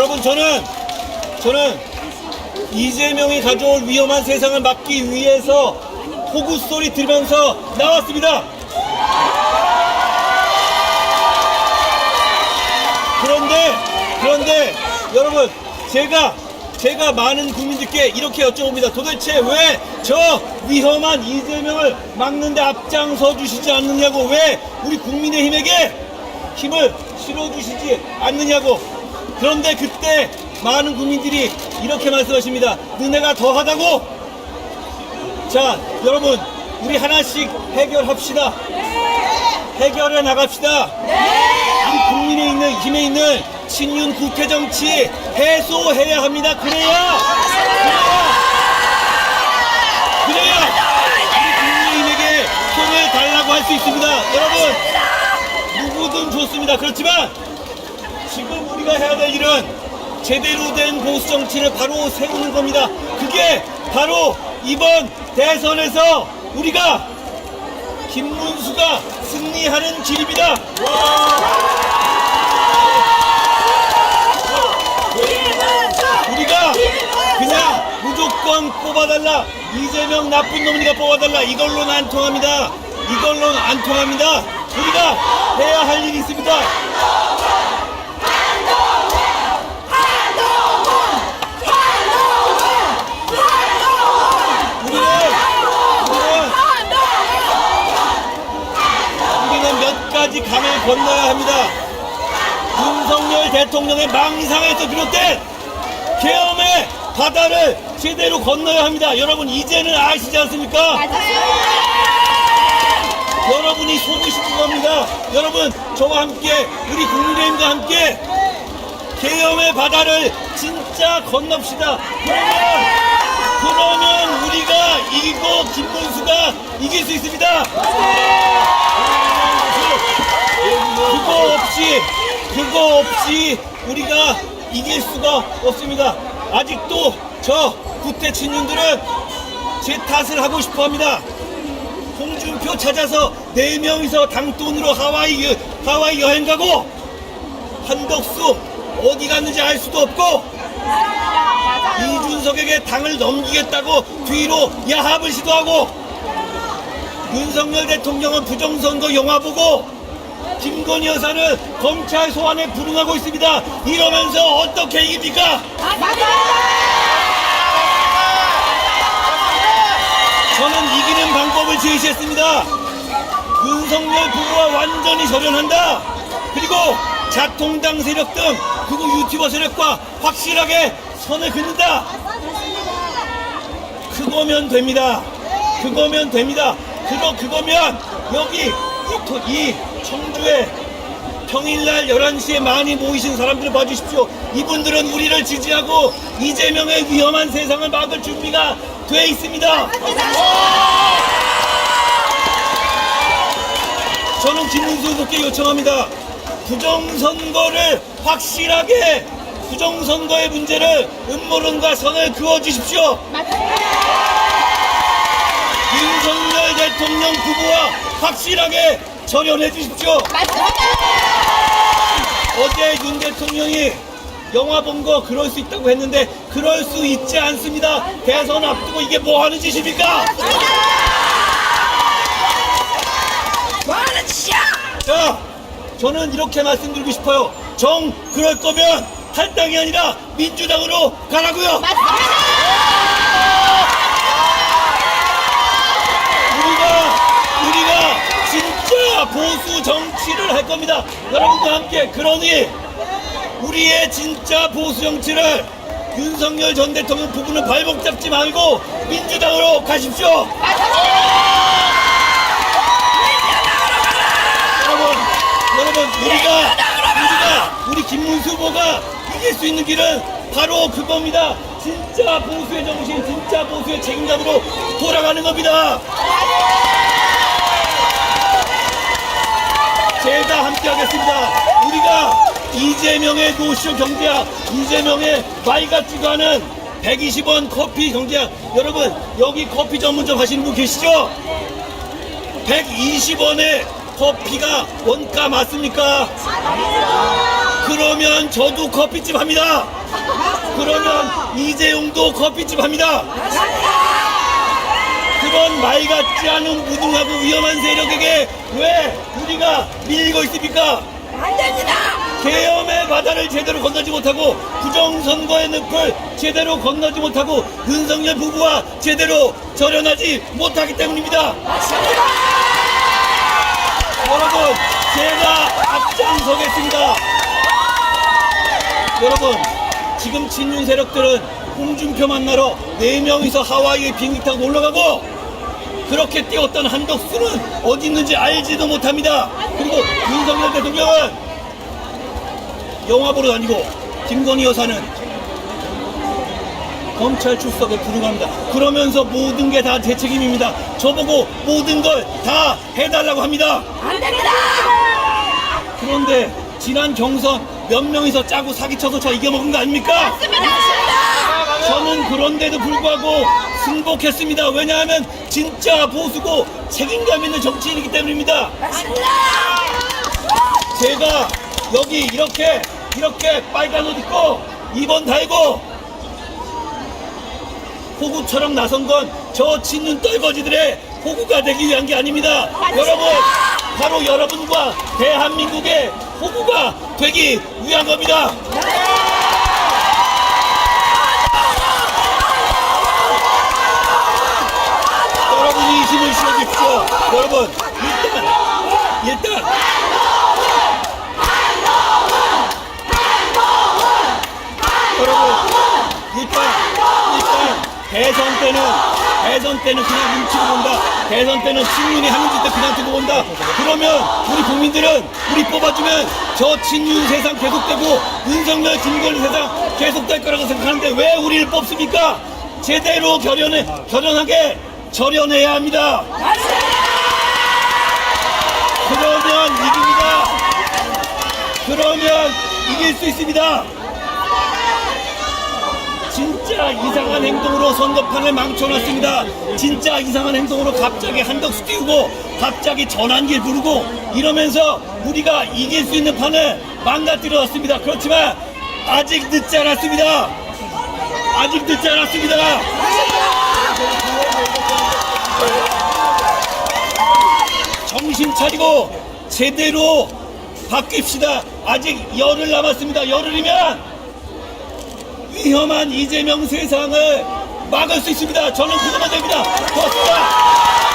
여러분 저는 저는 이재명이 가져올 위험한 세상을 막기 위해서 호구 소리 들으면서 나왔습니다. 그런데 그런데 여러분 제가 제가 많은 국민들께 이렇게 여쭤봅니다. 도대체 왜 저 위험한 이재명을 막는데 앞장서 주시지 않느냐고 왜 우리 국민의힘에게 힘을 실어주시지 않느냐고 그런데 그때 많은 국민들이 이렇게 말씀하십니다. 너네가 더 하다고 자 여러분 우리 하나씩 해결합시다. 해결해 나갑시다. 국민에 있는 힘에 있는 친윤 국회 정치 해소해야 합니다. 그래야 그래야 그래야 우리 국민에게 손을 달라고 할 수 있습니다. 여러분 누구든 좋습니다. 그렇지만 지금 우리가 해야 될 일은 제대로 된 보수 정치를 바로 세우는 겁니다. 그게 바로 이번 대선에서 우리가 김문수가 승리하는 길입니다. 우리가 그냥 무조건 뽑아달라 이재명 나쁜 놈이니까 뽑아달라 이걸로는 안 통합니다 이걸로는 안 통합니다 우리가 해야 할 일이 있습니다 우리는 우리는 우리는 몇 가지 강을 건너야 합니다 윤석열 대통령의 망상에서 비롯된 계엄의 바다를 제대로 건너야 합니다. 여러분 이제는 아시지 않습니까? 여러분이 속으시는 겁니다. 여러분 저와 함께 우리 국민의힘과 함께 계엄의 바다를 진짜 건넙시다. 그러면 그러면 우리가 이기고 김문수가 이길 수 있습니다. 없이 그거 없이 우리가 이길 수가 없습니다. 아직도 저 구태 친윤들은 제 탓을 하고 싶어 합니다. 홍준표 찾아서 네 명이서 당돈으로 하와이 여- 하와이 여행 가고 한덕수 어디 갔는지 알 수도 없고 이준석에게 당을 넘기겠다고 뒤로 야합을 시도하고 윤석열 대통령은 부정선거 영화 보고 김건희 여사는 검찰 소환에 불응하고 있습니다. 이러면서 어떻게 이깁니까? 저는 이기는 방법을 제시했습니다. 윤석열 부부와 완전히 절연한다. 그리고 자통당 세력 등 그리고 유튜버 세력과 확실하게 선을 긋는다. 그거면 됩니다. 그거면 됩니다. 그거 그거면 여기 이, 청주에 평일날 11시에 많이 모이신 사람들을 봐주십시오. 이분들은 우리를 지지하고 이재명의 위험한 세상을 막을 준비가 돼 있습니다. 저는 김문수 후보께 요청합니다. 부정선거를 확실하게 부정선거의 문제를 음모론과 선을 그어주십시오. 윤석열 대통령 부부와 확실하게 절연해 주십시오. 어제 윤 대통령이 영화 본 거 그럴 수 있다고 했는데 그럴 수 있지 않습니다. 대선 앞두고 이게 뭐 하는 짓입니까? 뭐 하는 짓이야? 자, 저는 이렇게 말씀드리고 싶어요. 정 그럴 거면 탈당이 아니라 민주당으로 가라고요. 우리가 우리가 진짜 보수 정치를 할 겁니다. 여러분과 함께 그러니 우리의 진짜 보수 정치를 윤석열 전 대통령 부부는 발목 잡지 말고 민주당으로 가십시오. 여러분, 여러분 우리가 우리가 우리 김문수 후보가 이길 수 있는 길은 바로 그겁니다. 진짜 보수의 정신, 진짜 보수의 책임감으로 돌아가는 겁니다. 제가 함께하겠습니다. 우리가 이재명의 노쇼 경제학, 이재명의 말 같지도 않은 120원 커피 경제학. 여러분 여기 커피 전문점 하시는 분 계시죠? 120원에 커피가 원가 맞습니까? 그러 그러면 저도 커피집 합니다. 그러면 이재용도 커피집 합니다. 그런 말 같지 않은 무능하고 위험한 세력에게 왜 우리가 밀리고 있습니까? 안 됩니다. 계엄의 바다를 제대로 건너지 못하고 부정선거의 늪을 제대로 건너지 못하고 윤석열 부부와 제대로 절연하지 못하기 때문입니다. 여러분, 제가 앞장서겠습니다. 여러분, 지금 친윤 세력들은 홍준표 만나러 네명이서 하와이에 비행기 타고 올라가고 그렇게 뛰었던 한덕수는 어디 있는지 알지도 못합니다. 그리고 윤석열 대통령은 영화 보러 다니고 김건희 여사는 검찰 출석에 불응합니다. 그러면서 모든 게 다 제 책임입니다. 저보고 모든 걸 다 해달라고 합니다. 안 됩니다. 그런데 지난 경선 몇 명이서 짜고 사기쳐서 저 이겨먹은 거 아닙니까? 저는 그런데도 불구하고 승복했습니다. 왜냐하면 진짜 보수고 책임감 있는 정치인이기 때문입니다. 제가 여기 이렇게 이렇게 빨간 옷 입고 2번 달고 호구처럼 나선 건저 친윤 떨거지들의 호구가 되기 위한 게 아닙니다. 여러분, 바로 여러분과 대한민국의 호구가 되기 위한 겁니다. 여러분이 힘을 실어주십시오. 여러분, 일단, 일단, 여러분, 일단, 일단, 대선 때는, 대선 때는 그냥 눈치고 본다. 대선 때는 친윤이 하는 짓도 그냥 두고 본다. 그러면 우리 국민들은 우리 뽑아주면 저 친윤 세상 계속되고 윤석열, 김건희 세상 계속될 거라고 생각하는데 왜 우리를 뽑습니까? 제대로 결연해, 결연하게 절연해야 합니다. 그러면 이깁니다. 그러면 이길 수 있습니다. 진짜 이상한 행동으로 선거판을 망쳐놨습니다. 진짜 이상한 행동으로 갑자기 한덕수 띄우고 갑자기 전환길 부르고 이러면서 우리가 이길 수 있는 판을 망가뜨려놨습니다. 그렇지만 아직 늦지 않았습니다. 아직 늦지 않았습니다. 정신 차리고 제대로 바뀝시다. 아직 열흘 남았습니다. 열흘이면 위험한 이재명 세상을 막을 수 있습니다. 저는 그거만 됩니다. 고맙습니다.